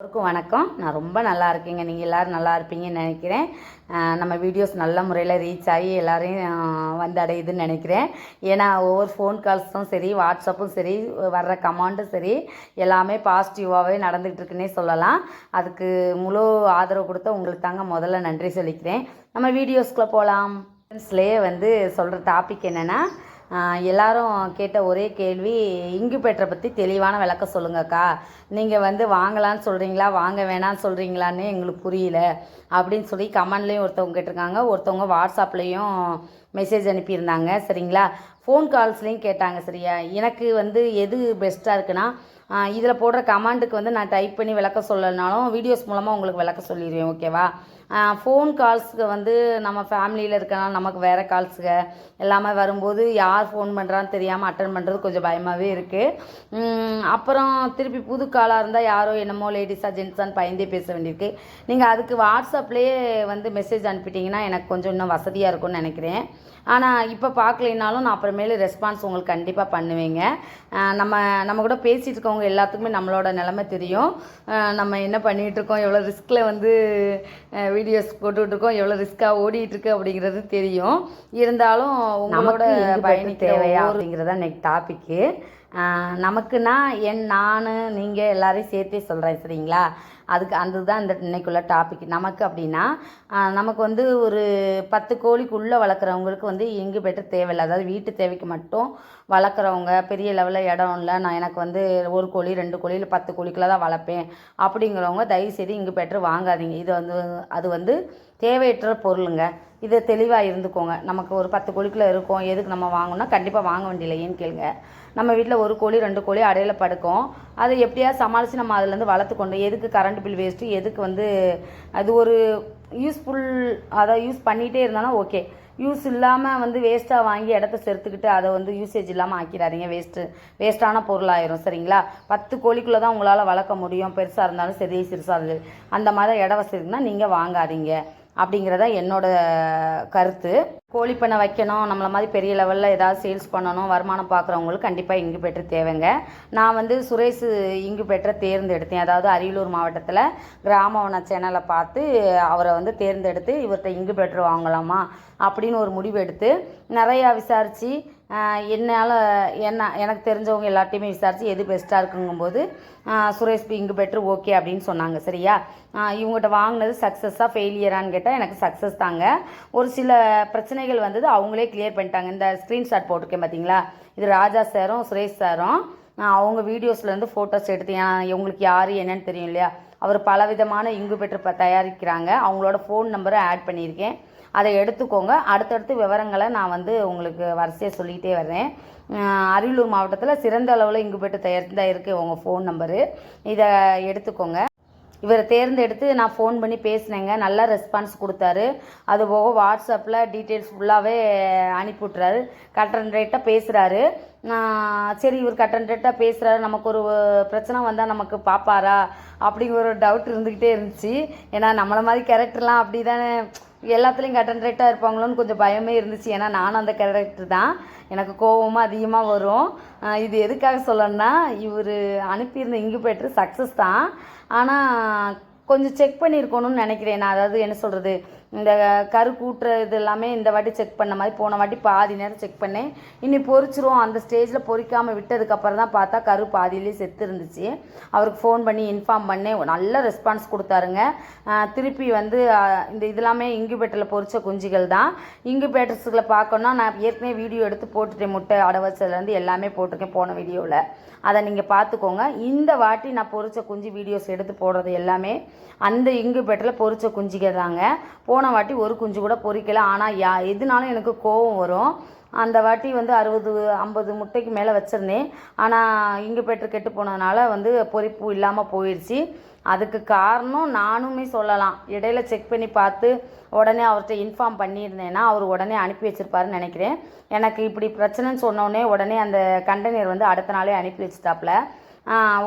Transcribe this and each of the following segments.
எல்லாருக்கும் வணக்கம். நான் ரொம்ப நல்லா இருக்கேங்க. நீங்கள் எல்லோரும் நல்லா இருப்பீங்கன்னு நினைக்கிறேன். நம்ம வீடியோஸ் நல்ல முறையில் ரீச் ஆகி எல்லோரையும் வந்து அடையுதுன்னு நினைக்கிறேன். ஏன்னா ஒவ்வொரு ஃபோன் கால்ஸும் சரி வாட்ஸ்அப்பும் சரி வர்ற கமாண்டும் சரி எல்லாமே பாசிட்டிவாகவே நடந்துக்கிட்டு இருக்குன்னே சொல்லலாம். அதுக்கு முழு ஆதரவு கொடுத்த உங்களுக்கு தாங்க முதல்ல நன்றி சொல்லிக்கிறேன். நம்ம வீடியோஸ்குள்ளே போகலாம் ஃப்ரெண்ட்ஸ்லேயே வந்து சொல்கிற டாபிக் என்னென்னா எல்லாரும் கேட்ட ஒரே கேள்வி இங்குபெட்டரை பற்றி தெளிவான விளக்கம் சொல்லுங்கக்கா. நீங்கள் வந்து வாங்கலான்னு சொல்கிறீங்களா வாங்க வேணாம்னு சொல்கிறீங்களான்னு எங்களுக்கு புரியல. அப்படின்னு சொல்லி கமெண்ட்லேயும் ஒருத்தவங்க கேட்டிருக்காங்க. ஒருத்தவங்க வாட்ஸ்அப்லேயும் மெசேஜ் அனுப்பியிருந்தாங்க. சரிங்களா? ஃபோன் கால்ஸ்லேயும் கேட்டாங்க சரியா? எனக்கு வந்து எது பெஸ்ட்டாக இருக்குன்னா இதில் போடுற கமாண்டுக்கு வந்து நான் டைப் பண்ணி விளக்கம் சொல்லனாலும் வீடியோஸ் மூலமாக உங்களுக்கு விளக்கம் சொல்லிடுவேன் ஓகேவா ஃபோன் கால்ஸுக்கு வந்து நம்ம ஃபேமிலியில் இருக்கனால நமக்கு வேறு கால்ஸுக எல்லாமே வரும்போது யார் ஃபோன் பண்ணுறான்னு தெரியாமல் அட்டன் பண்ணுறது கொஞ்சம் பயமாகவே இருக்குது அப்புறம் திருப்பி புது காலாக இருந்தால் யாரோ என்னமோ லேடிஸாக ஜென்ஸான்னு பயந்தே பேச வேண்டியிருக்கு. நீங்கள் அதுக்கு வாட்ஸ்அப்லேயே வந்து மெசேஜ் அனுப்பிட்டீங்கன்னா எனக்கு கொஞ்சம் இன்னும் வசதியாக இருக்கும்னு நினைக்கிறேன். ஆனால் இப்போ பார்க்கலைனாலும் நான் அப்புறமேலு ரெஸ்பான்ஸ் உங்களுக்கு கண்டிப்பாக பண்ணுவேங்க. நம்ம நம்ம கூட பேசிகிட்டு இருக்கவங்க எல்லாத்துக்குமே நம்மளோட நிலமை தெரியும். நம்ம என்ன பண்ணிகிட்டு இருக்கோம்? எவ்வளோ ரிஸ்கில் வந்து வீடியோஸ் போட்டுட்ருக்கோம் எவ்வளோ ரிஸ்க்காக ஓடிட்டுருக்கு அப்படிங்கிறது தெரியும். இருந்தாலும் உங்களோட பயணி தேவையா அப்படிங்கிறதா நெக்ஸ்ட் டாப்பிக்கு நமக்குன்னா என் நான் நீங்கள் எல்லாரையும் சேர்த்தே சொல்கிறேன் சரிங்களா? அதுக்கு அந்த தான் இந்த இன்னைக்குள்ள டாபிக் நமக்கு அப்படின்னா நமக்கு வந்து ஒரு பத்து கோழிக்குள்ளே வளர்க்குறவங்களுக்கு வந்து எங்கே பெட்டர் தேவையில்லை. அதாவது வீட்டு தேவைக்கு மட்டும் வளர்க்குறவங்க பெரிய லெவலில் இடம் இல்லை நான் எனக்கு வந்து ஒரு கோழி ரெண்டு கோழி இல்லை பத்து கோழிக்குள்ளே தான் வளர்ப்பேன் அப்படிங்கிறவங்க தயவுசெய்து இங்கே பெட்டர் வாங்காதீங்க. இது வந்து அது வந்து தேவையற்ற பொருளுங்க. இது தெளிவாக இருந்துக்கோங்க. நமக்கு ஒரு பத்து கோழிக்குள்ளே இருக்கும். எதுக்கு நம்ம வாங்கணும்னா கண்டிப்பாக வாங்க வேண்டியில்லையேன்னு கேளுங்க. நம்ம வீட்டில் ஒரு கோழி ரெண்டு கோழி அடையில படுக்கும். அதை எப்படியாவது சமாளித்து நம்ம அதுலேருந்து வளர்த்துக்கொண்டு எதுக்கு கரண்ட் பில் வேஸ்ட்டு எதுக்கு வந்து அது ஒரு யூஸ்ஃபுல் அதை யூஸ் பண்ணிகிட்டே இருந்தாலும் ஓகே யூஸ் இல்லாமல் வந்து வேஸ்ட்டாக வாங்கி இடத்த செலுத்துக்கிட்டு அதை வந்து யூசேஜ் இல்லாமல் ஆக்கிடாதீங்க. வேஸ்ட்டு வேஸ்ட்டான பொருளாயிரும். சரிங்களா? பத்து கோழிக்குள்ளே தான் உங்களால் வளர்க்க முடியும். பெருசாக இருந்தாலும் சரி சிறுசாக இருந்தாலும் அந்த மாதிரி இட வசதி இருந்தால் நீங்கள் வாங்காதீங்க. அப்படிங்கிறத என்னோட கருத்து. கோழி வைக்கணும் நம்மள மாதிரி பெரிய லெவலில் ஏதாவது சேல்ஸ் பண்ணணும் வருமானம் பார்க்குறவங்களுக்கு கண்டிப்பாக இங்கு பெற்று தேவைங்க. நான் வந்து சுரேஷ் இங்கு பெற்ற தேர்ந்தெடுத்தேன். அதாவது அரியலூர் மாவட்டத்தில் கிராமவன சேனலை பார்த்து அவரை வந்து தேர்ந்தெடுத்து இவர்கிட்ட இங்கு பெற்று வாங்கலாமா அப்படின்னு ஒரு முடிவு எடுத்து நிறையா விசாரித்து என்னால் என்ன எனக்கு தெரிஞ்சவங்க எல்லாத்தையுமே விசாரித்து எது பெஸ்ட்டாக இருக்குங்கும்போது சுரேஷ் இங்கு பெட்ரு ஓகே அப்படின்னு சொன்னாங்க சரியா? இவங்ககிட்ட வாங்கினது சக்ஸஸாக ஃபெயிலியரான்னு கேட்டால் எனக்கு சக்ஸஸ் தாங்க. ஒரு சில பிரச்சனைகள் வந்தது அவங்களே கிளியர் பண்ணிட்டாங்க. இந்த ஸ்க்ரீன்ஷாட் போட்டிருக்கேன் பார்த்தீங்களா இது ராஜா சாரும் சுரேஷ் சாரும். அவங்க வீடியோஸ்லேருந்து ஃபோட்டோஸ் எடுத்து ஏன் இவங்களுக்கு யார் என்னன்னு தெரியும் இல்லையா? அவர் பலவிதமான இங்கு பெற்று தயாரிக்கிறாங்க. அவங்களோட ஃபோன் நம்பரை ஆட் பண்ணியிருக்கேன். அதை எடுத்துக்கோங்க. அடுத்தடுத்து விவரங்களை நான் வந்து உங்களுக்கு வரிசையாக சொல்லிகிட்டே வர்றேன். அரியலூர் மாவட்டத்தில் சிறந்த அளவில் இங்கு போயிட்டு தயாரித்து தான் இருக்குது உங்கள் ஃபோன் நம்பரு இதை எடுத்துக்கோங்க. இவரை தேர்ந்தெடுத்து நான் ஃபோன் பண்ணி பேசினேங்க. நல்ல ரெஸ்பான்ஸ் கொடுத்தாரு. அது போக வாட்ஸ்அப்பில் டீட்டெயில்ஸ் ஃபுல்லாகவே அனுப்பி விட்றாரு கட் அண்ட் ரேட்டாக பேசுகிறாரு சரி இவர் கட் அண்ட் ரேட்டாக பேசுகிறாரு நமக்கு ஒரு பிரச்சனை வந்தால் நமக்கு பார்ப்பாரா அப்படிங்கிற ஒரு டவுட் இருந்துக்கிட்டே இருந்துச்சு. ஏன்னா நம்மளை மாதிரி கேரக்டர்லாம் அப்படி தானே எல்லாத்துலேயும் கட் அண்ட் ரேட்டாக இருப்பாங்களோன்னு கொஞ்சம் பயமே இருந்துச்சு. ஏன்னா நானும் அந்த கேரக்டர் தான். எனக்கு கோபமும் அதிகமாக வரும். இது எதுக்காக சொல்லணும்னா இவர் அனுப்பியிருந்த இங்குபேட்டர் சக்ஸஸ் தான். ஆனால் கொஞ்சம் செக் பண்ணியிருக்கணும்னு நினைக்கிறேன். நான் அதாவது என்ன சொல்கிறது இந்த கரு கூட்டுற இது எல்லாமே இந்த வாட்டி செக் பண்ண மாதிரி போன வாட்டி பாதி நேரம் செக் பண்ணேன். இனி பொரிச்சிரும் அந்த ஸ்டேஜில் பொறிக்காமல் விட்டதுக்கப்புறம் தான் பார்த்தா கரு பாதியிலே செத்து இருந்துச்சு. அவருக்கு ஃபோன் பண்ணி இன்ஃபார்ம் பண்ணேன். நல்ல ரெஸ்பான்ஸ் கொடுத்தாருங்க. திருப்பி வந்து இந்த இதெல்லாமே இங்குபேட்டரில் பொறிச்ச குஞ்சுகள் தான். இங்குபேட்டர்ஸுகளை பார்க்கணுன்னா நான் ஏற்கனவே வீடியோ எடுத்து போட்டுட்டேன். முட்டை அடை வச்சதுலேருந்து எல்லாமே போட்டிருக்கேன் போன வீடியோவில் அதை நீங்கள் பார்த்துக்கோங்க. இந்த வாட்டி நான் பொரிச்ச குஞ்சு வீடியோஸ் எடுத்து போடுறது எல்லாமே அந்த இங்குபேட்டரில் பொறிச்ச குஞ்சுகள் தாங்க. போ போன வாட்டி ஒரு குஞ்சு கூட பொரிக்கல ஆனால் யா எதுனாலும் எனக்கு கோவம் வரும். அந்த வாட்டி வந்து அறுபது ஐம்பது முட்டைக்கு மேலே வச்சுருந்தேன். ஆனால் இங்கே பெற்று கெட்டு போனதுனால வந்து பொரிப்பு இல்லாமல் போயிடுச்சு அதுக்கு காரணம் நானுமே சொல்லலாம். இடையில செக் பண்ணி பார்த்து உடனே அவர்கிட்ட இன்ஃபார்ம் பண்ணியிருந்தேன்னா அவர் உடனே அனுப்பி வச்சிருப்பாருன்னு நினைக்கிறேன். எனக்கு இப்படி பிரச்சனைன்னு சொன்னோடனே உடனே அந்த கண்டெய்னர் வந்து அடுத்த நாளே அனுப்பி வச்சுட்டாப்புல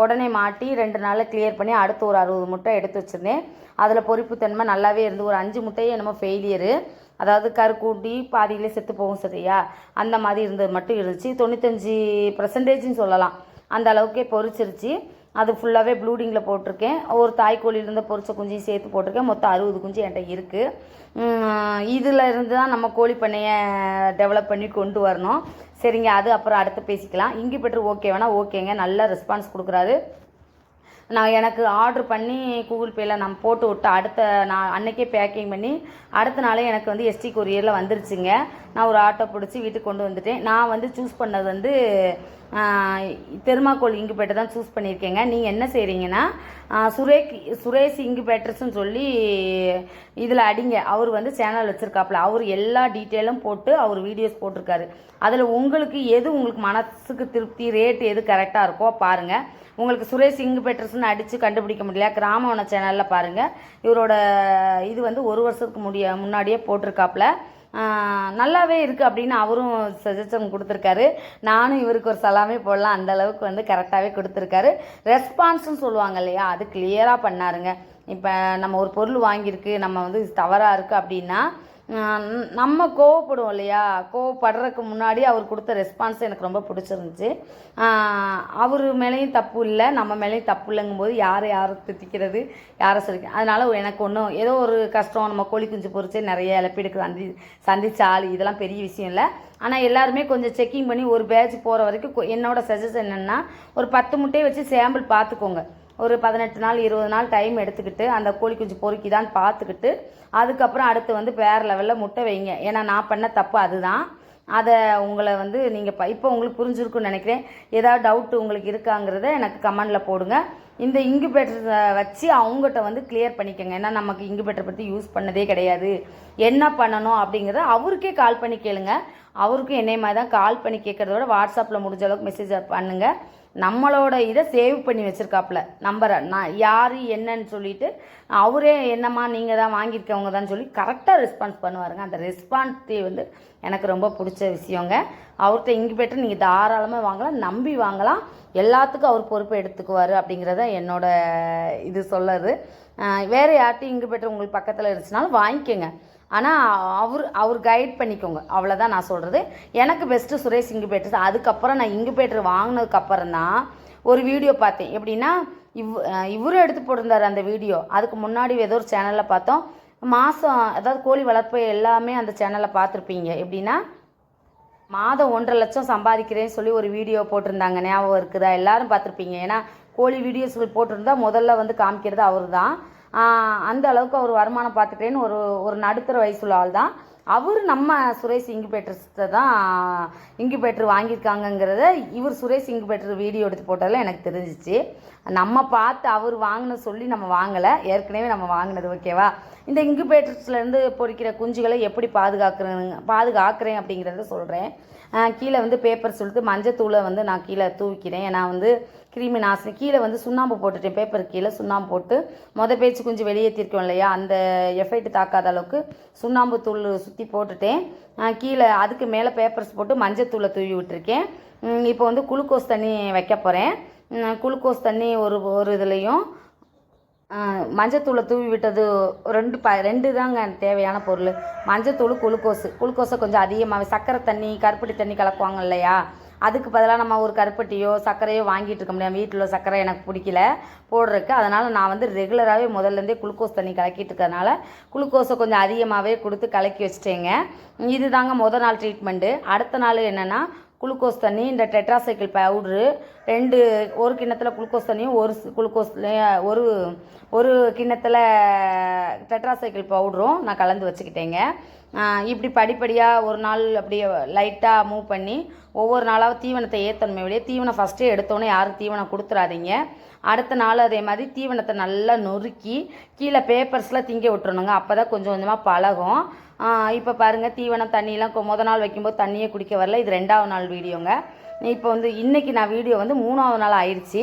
உடனே மாட்டி ரெண்டு நாளில் கிளியர் பண்ணி அடுத்து ஒரு அறுபது முட்டை எடுத்து வச்சுருந்தேன். அதில் பொறிப்புத்தன்மை நல்லாவே இருந்து ஒரு அஞ்சு முட்டையே என்னமோ ஃபெயிலியரு அதாவது கருக்கூட்டி பாதியிலே செத்து போகும் சரியா? அந்த மாதிரி இருந்தது மட்டும் இருந்துச்சு. தொண்ணூத்தஞ்சு பர்சன்டேஜ்னு சொல்லலாம். அந்த அளவுக்கே பொறிச்சிருச்சு. அது ஃபுல்லாகவே ப்ளூடிங்கில் போட்டிருக்கேன். ஒரு தாய்க்கோழியிலேருந்து பொறிச்ச குஞ்சையும் சேர்த்து போட்டிருக்கேன். மொத்தம் அறுபது குஞ்சு என்கிட்ட இருக்குது இதில் இருந்து தான் நம்ம கோழி பண்ணையை டெவலப் பண்ணி கொண்டு வரணும். சரிங்க அது அப்புறம் அடுத்து பேசிக்கலாம். இங்கு பெற்று ஓகே வேணா ஓகேங்க நல்ல ரெஸ்பான்ஸ் கொடுக்குறாரு. நான் எனக்கு ஆர்டர் பண்ணி கூகுள் பேயில் நான் போட்டு விட்டு அடுத்த நான் அன்னைக்கே பேக்கிங் பண்ணி அடுத்த நாளே எனக்கு வந்து எஸ்டி கொரியரில் வந்துருச்சுங்க. நான் ஒரு ஆட்டோ பிடிச்சி வீட்டுக்கு கொண்டு வந்துட்டேன். நான் வந்து சூஸ் பண்ணது வந்து தெருமாக்கோல் இங்குபேட்டை தான் சூஸ் பண்ணியிருக்கேங்க. நீங்கள் என்ன செய்கிறீங்கன்னா சுரேக் சுரேஷ் இங்குபேட்டர்ஸ்ன்னு சொல்லி இதில் அடிங்க. அவர் வந்து சேனல் வச்சுருக்காப்புல. அவர் எல்லா டீட்டெயிலும் போட்டு அவர் வீடியோஸ் போட்டிருக்காரு. அதில் உங்களுக்கு எது உங்களுக்கு மனசுக்கு திருப்தி ரேட் எது கரெக்டாக இருக்கோ பாருங்கள் உங்களுக்கு சுரேஷ் இங்கு அடித்து கண்டுபிடிக்க முடியல. கிராமவன சேனலில் பாருங்கள் இவரோட இது வந்து ஒரு வருஷத்துக்கு முடிய முன்னாடியே போட்டிருக்காப்புல. நல்லாவே இருக்குது அப்படின்னு அவரும் சஜஷன் கொடுத்துருக்காரு. நானும் இவருக்கு ஒரு சலாமே போடலாம். அந்த அளவுக்கு வந்து கரெக்டாகவே கொடுத்துருக்காரு. ரெஸ்பான்ஸ்னு சொல்லுவாங்க இல்லையா? அது கிளியராக பண்ணாருங்க. இப்போ நம்ம ஒரு பொருள் வாங்கியிருக்கு. நம்ம வந்து தவறாக இருக்குது அப்படின்னா நம்ம கோவப்படுவோம் இல்லையா? கோவப்படுறதுக்கு முன்னாடி அவர் கொடுத்த ரெஸ்பான்ஸ் எனக்கு ரொம்ப பிடிச்சிருந்துச்சு. அவர் மேலேயும் தப்பு இல்லை நம்ம மேலேயும் தப்பு இல்லைங்கும் போது யாரை யாரை திட்டிக்கிறது யாரை சொல்லி அதனால் எனக்கு ஒன்றும் ஏதோ ஒரு கஷ்டம் நம்ம கோழி குஞ்சு பொறிச்சு நிறைய இழப்பீடுக்கு சந்தி சந்திச்ச ஆள் இதெல்லாம் பெரிய விஷயம் இல்லை. ஆனால் எல்லாருமே கொஞ்சம் செக்கிங் பண்ணி ஒரு பேட்ச் போகிற வரைக்கும் என்னோட சஜஷன் என்னென்னா ஒரு பத்து முட்டையை வச்சு சாம்பிள் பார்த்துக்கோங்க. ஒரு பதினெட்டு நாள் இருபது நாள் டைம் எடுத்துக்கிட்டு அந்த கோழி குஞ்சு பொறுக்கிதான்னு பார்த்துக்கிட்டு அதுக்கப்புறம் அடுத்து வந்து வேறு லெவலில் முட்டை வைங்க. ஏன்னா நான் பண்ண தப்பு அதுதான். அதை உங்களை வந்து நீங்கள் இப்போ உங்களுக்கு புரிஞ்சிருக்குன்னு நினைக்கிறேன். ஏதாவது டவுட்டு உங்களுக்கு இருக்காங்கிறத எனக்கு கமெண்டில் போடுங்க. இந்த இங்குபேட்டரை வச்சு அவங்ககிட்ட வந்து கிளியர் பண்ணிக்கோங்க. ஏன்னா நமக்கு இங்குபேட்டரை பற்றி யூஸ் பண்ணதே கிடையாது. என்ன பண்ணணும் அப்படிங்கிறத அவருக்கே கால் பண்ணி கேளுங்க. அவருக்கும் என்னை மாதிரி தான் கால் பண்ணி கேட்குறத விட வாட்ஸ்அப்பில் முடிஞ்ச அளவுக்கு மெசேஜ் பண்ணுங்கள் நம்மளோட இதை சேவ் பண்ணி வச்சுருக்காப்புல. நம்பரை நான் யார் என்னன்னு சொல்லிட்டு அவரே என்னம்மா நீங்கள் தான் வாங்கியிருக்கவங்க தான் சொல்லி கரெக்டாக ரெஸ்பான்ஸ் பண்ணுவாருங்க. அந்த ரெஸ்பான்ஸே வந்து எனக்கு ரொம்ப பிடிச்ச விஷயங்க. அவர்கிட்ட இங்கே நீங்கள் தாராளமாக வாங்கலாம் நம்பி வாங்கலாம். எல்லாத்துக்கும் அவர் பொறுப்பை எடுத்துக்குவார் அப்படிங்கிறத என்னோட இது சொல்லுறது. வேறு யார்கிட்டையும் இங்கே உங்களுக்கு பக்கத்தில் இருந்துச்சுனாலும் வாங்கிக்கோங்க. ஆனால் அவர் அவர் கைட் பண்ணிக்கோங்க. அவ்வளோதான் நான் சொல்கிறது எனக்கு பெஸ்ட்டு சுரேஷ் இங்குபேட்டர் அதுக்கப்புறம் நான் இங்குபேட்டர் வாங்கினதுக்கப்புறம் தான் ஒரு வீடியோ பார்த்தேன். எப்படின்னா இவ் இவரும் எடுத்து போட்டிருந்தார் அந்த வீடியோ அதுக்கு முன்னாடி ஏதோ ஒரு சேனலில் பார்த்தோம். மாதம் அதாவது கோழி வளர்ப்பு எல்லாமே அந்த சேனலில் பார்த்துருப்பீங்க. எப்படின்னா மாதம் ஒன்றரை லட்சம் சம்பாதிக்கிறேன்னு சொல்லி ஒரு வீடியோ போட்டிருந்தாங்க. ஞாபகம் இருக்குதா? எல்லாரும் பார்த்துருப்பீங்க. ஏன்னா கோழி வீடியோஸ் போட்டிருந்தா முதல்ல வந்து காமிக்கிறது அவர் தான் அந்த அளவுக்கு அவர் வருமானம் பார்த்துட்டேன்னு ஒரு ஒரு நடுத்தர வயசுள்ள ஆள் தான் அவர் நம்ம சுரேஷ் இங்குபேட்டர்ஸ்கிட்ட தான் இங்குபேட்டர் வாங்கியிருக்காங்கங்கிறத இவர் சுரேஷ் இங்குபேட்டர் வீடியோ எடுத்து போட்டதில் எனக்கு தெரிஞ்சிச்சு. நம்ம பார்த்து அவர் வாங்கின சொல்லி நம்ம வாங்கலை. ஏற்கனவே நம்ம வாங்கினது ஓகேவா? இந்த இங்குபேட்டர்ஸ்லேருந்து பொறிக்கிற குஞ்சுகளை எப்படி பாதுகாக்கிறேங்க பாதுகாக்கிறேன் அப்படிங்கிறத சொல்கிறேன் கீழே வந்து பேப்பர் சொல்லிட்டு மஞ்சத்தூளை வந்து நான் கீழே தூவிக்கிறேன். நான் வந்து கிருமி நாசினி கீழே வந்து சுண்ணாம்பு போட்டுட்டேன். பேப்பர் கீழே சுண்ணாம்பு போட்டு மொதல் பேச்சு கொஞ்சம் வெளியேற்றிருக்கோம் இல்லையா? அந்த எஃபெக்ட் தாக்காத அளவுக்கு சுண்ணாம்பு தூள் சுற்றி போட்டுட்டேன். கீழே அதுக்கு மேலே பேப்பர்ஸ் போட்டு மஞ்சத்தூளை தூவி விட்டுருக்கேன். இப்போ வந்து குளுக்கோஸ் தண்ணி வைக்க போகிறேன் குளுக்கோஸ் தண்ணி ஒரு ஒரு இதுலேயும் மஞ்சத்தூளை தூவி விட்டது ரெண்டு ப ரெண்டு தாங்க தேவையான பொருள். மஞ்சத்தூள் குளுக்கோஸு குளுக்கோஸை கொஞ்சம் அதிகமாக சர்க்கரை தண்ணி கருப்பட்டி தண்ணி கலக்குவாங்க இல்லையா? அதுக்கு பதிலாக நம்ம ஒரு கருப்பட்டியோ சர்க்கரையோ வாங்கிட்டு இருக்க முடியாது. வீட்டில் சர்க்கரை எனக்கு பிடிக்கல போடுறதுக்கு. அதனால் நான் வந்து ரெகுலராகவே முதல்லேருந்தே குளுக்கோஸ் தண்ணி கலக்கிட்டு இருக்கிறதுனால குளுக்கோஸை கொஞ்சம் அதிகமாகவே கொடுத்து கலக்கி வச்சிட்டேங்க. இது தாங்க முதல் நாள் ட்ரீட்மெண்ட்டு. அடுத்த நாள் என்னென்னா குளுக்கோஸ் தண்ணி இந்த டெட்ராசைக்கிள் பவுட்ரு ரெண்டு ஒரு கிண்ணத்தில் குளுக்கோஸ் தண்ணியும் ஒரு குளுக்கோஸ் ஒரு ஒரு கிண்ணத்தில் டெட்ராசைக்கிள் பவுடரும் நான் கலந்து வச்சுக்கிட்டேங்க. இப்படி படிப்படியாக ஒரு நாள் அப்படியே லைட்டாக மூவ் பண்ணி ஒவ்வொரு நாளாக தீவனத்தை ஏற்றணுமே வழியே தீவனம் ஃபஸ்ட்டே எடுத்தோன்னே யாரும் தீவனம் கொடுத்துறாதீங்க. அடுத்த நாள் அதே மாதிரி தீவனத்தை நல்லா நொறுக்கி கீழே பேப்பர்ஸில் திங்க விட்டுறணுங்க. அப்போ தான் கொஞ்சம் கொஞ்சமாக பழகும். இப்போ பாருங்கள் தீவனம் தண்ணியெலாம் முத நாள் வைக்கும்போது தண்ணியே குடிக்க வரல. இது ரெண்டாவது நாள் வீடியோங்க. இப்போ வந்து இன்றைக்கி நான் வீடியோ வந்து மூணாவது நாள் ஆயிடுச்சு.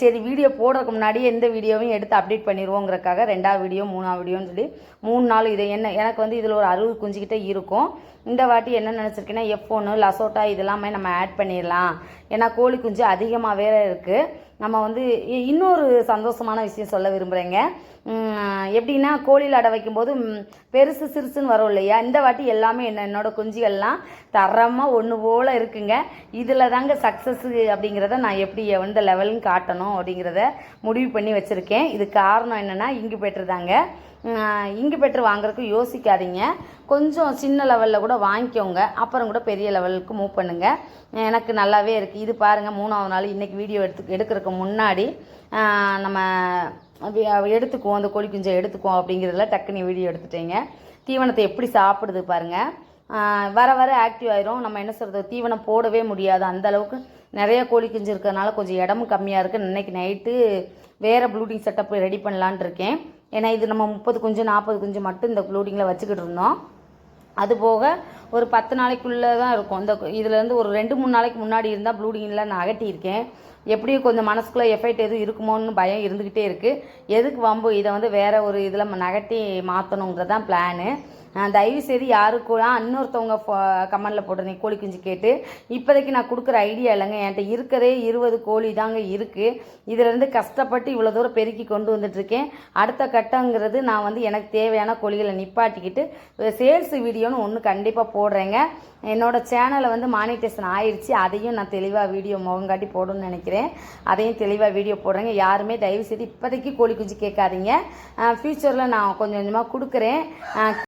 சரி வீடியோ போடுறதுக்கு முன்னாடியே எந்த வீடியோவையும் எடுத்து அப்டேட் பண்ணிடுவோங்கிறக்காக ரெண்டாவது வீடியோ மூணாவது வீடியோன்னு சொல்லி மூணு நாள் இது என்ன எனக்கு வந்து இதில் ஒரு அறுபது குஞ்சுக்கிட்டே இருக்கும். இந்த வாட்டி என்ன நினச்சிருக்கேன்னா எஃப் ஒன்று லசோட்டா இதெல்லாமே நம்ம ஆட் பண்ணிடலாம். ஏன்னா கோழி குஞ்சு அதிகமாக வேறு இருக்குது நம்ம வந்து இ- இன்னொரு சந்தோஷமான விஷயம் சொல்ல விரும்புகிறேங்க எப்படின்னா கோழியில் அடை வைக்கும்போது பெருசு சிறுசுன்னு வரும் இல்லையா? இந்த வாட்டி எல்லாமே என்ன என்னோடய குஞ்சுகள்லாம் தரமாக ஒன்று போல் இருக்குங்க. இதில் தாங்க சக்ஸஸ் அப்படிங்கிறத நான் எப்படி எந்த லெவலுன்னு காட்டணும் அப்படிங்கிறத முடிவு பண்ணி வச்சுருக்கேன். இது காரணம் என்னென்னா இங்கு பெற்றுதாங்க. இங்கு பெற்று வாங்குறதுக்கு யோசிக்காதீங்க. கொஞ்சம் சின்ன லெவலில் கூட வாங்கிக்கோங்க. அப்புறம் கூட பெரிய லெவலுக்கு மூவ் பண்ணுங்கள் எனக்கு நல்லாவே இருக்குது இது பாருங்கள் மூணாவது நாள் இன்றைக்கி வீடியோ எடுத்து எடுக்கிறதுக்கு முன்னாடி நம்ம எடுத்துக்குவோம். அந்த கோழி குஞ்சை எடுத்துக்குவோம் அப்படிங்கிறதுல டக்குன்னு வீடியோ எடுத்துட்டேங்க. தீவனத்தை எப்படி சாப்பிடுது பாருங்கள் வர வர ஆக்டிவ் ஆயிரும். நம்ம என்ன சொல்கிறது தீவனம் போடவே முடியாது. அந்த அளவுக்கு நிறைய கோழி குஞ்சு இருக்கிறதுனால கொஞ்சம் இடமும் கம்மியாக இருக்குது இன்னைக்கு நைட்டு வேறு ப்ளூட்டிங் செட்டப் ரெடி பண்ணலான் இருக்கேன். ஏன்னா இது நம்ம முப்பது குஞ்சு நாற்பது குஞ்சு மட்டும் இந்த ப்ளூடிங்கில் வச்சுக்கிட்டு இருந்தோம். அது போக ஒரு பத்து நாளைக்குள்ளே தான் இருக்கும். இந்த இதுலேருந்து ஒரு ரெண்டு மூணு நாளைக்கு முன்னாடி இருந்தால் ப்ளூடிங்கில் நான் அகட்டியிருக்கேன். எப்படியும் கொஞ்சம் மனசுக்குள்ளே எஃபெக்ட் எதுவும் இருக்குமோன்னு பயம் இருந்துக்கிட்டே இருக்குது எதுக்கு வம்பு? இதை வந்து வேறு ஒரு இதில் நகட்டி மாற்றணுங்கிறது தான் பிளானு தயவு செய்து யாருக்கும் இன்னொருத்தவங்க கமெண்டில் போட்டிருந்தீங்க கோழி குஞ்சு கேட்டு. இப்போதைக்கு நான் கொடுக்குற ஐடியா இல்லைங்க. என்கிட்ட இருக்கிறதே இருபது கோழி தாங்க இருக்குது இதிலேருந்து கஷ்டப்பட்டு இவ்வளோ தூரம் பெருக்கி கொண்டு வந்துட்டுருக்கேன் அடுத்த கட்டங்கிறது நான் வந்து எனக்கு தேவையான கோழிகளை நிப்பாட்டிக்கிட்டு சேல்ஸ் வீடியோன்னு ஒன்று கண்டிப்பாக போடுறேங்க. என்னோட சேனலை வந்து மானிட்டேஷன் ஆயிடுச்சு அதையும் நான் தெளிவாக வீடியோ முகங்காட்டி போடணும்னு நினைக்கிறேன். அதையும் தெளிவாக வீடியோ போடுறேங்க. யாருமே தயவு செய்து இப்போதைக்கு கோழி குஞ்சு கேட்காதீங்க. ஃப்யூச்சரில் நான் கொஞ்சம் கொஞ்சமாக கொடுக்குறேன்.